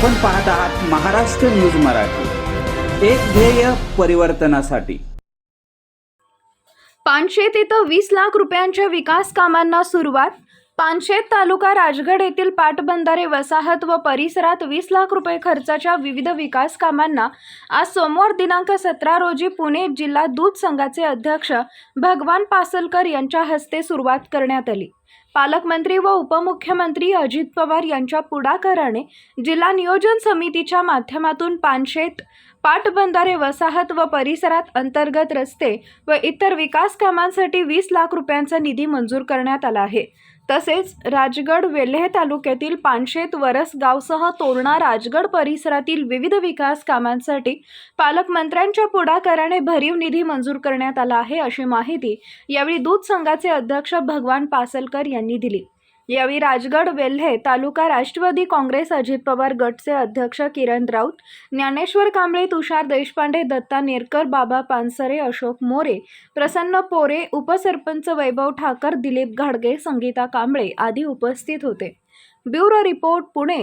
आपण पाहत आहात महाराष्ट्र न्यूज मराठी. एक ध्येय परिवर्तनासाठी. पानशेत इथं वीस लाख रुपयांच्या विकास कामांना सुरुवात पानशेत तालुका राजगड येथील पाटबंधारे वसाहत व परिसरात वीस लाख रुपये खर्चाच्या विविध विकास कामांना आज सोमवार दिनांक सतरा रोजी पुणे जिल्हा दूध संघाचे अध्यक्ष भगवान पासलकर यांच्या हस्ते सुरुवात करण्यात आली. पालकमंत्री व उपमुख्यमंत्री अजित पवार यांच्या पुढाकाराने जिल्हा नियोजन समितीच्या माध्यमातून पानशेत पाटबंधारे वसाहत व परिसरात अंतर्गत रस्ते व इतर विकास कामांसाठी वीस लाख रुपयांचा निधी मंजूर करण्यात आला आहे. तसेच राजगड वेल्हे तालुक्यातील पानशेत वरस गावसह तोरणा राजगड परिसरातील विविध विकास कामांसाठी पालकमंत्र्यांच्या पुढाकाराने भरीव निधी मंजूर करण्यात आला आहे अशी माहिती यावेळी दूध संघाचे अध्यक्ष भगवान पासलकर यांनी दिली. यावेळी राजगड वेल्हे तालुका राष्ट्रवादी काँग्रेस अजित पवार गटचे अध्यक्ष किरण राऊत ज्ञानेश्वर कांबळे तुषार देशपांडे दत्ता नेरकर बाबा पानसरे अशोक मोरे प्रसन्न पोरे उपसरपंच वैभव ठाकर दिलीप घाडगे संगीता कांबळे आदी उपस्थित होते. Bureau report Pune.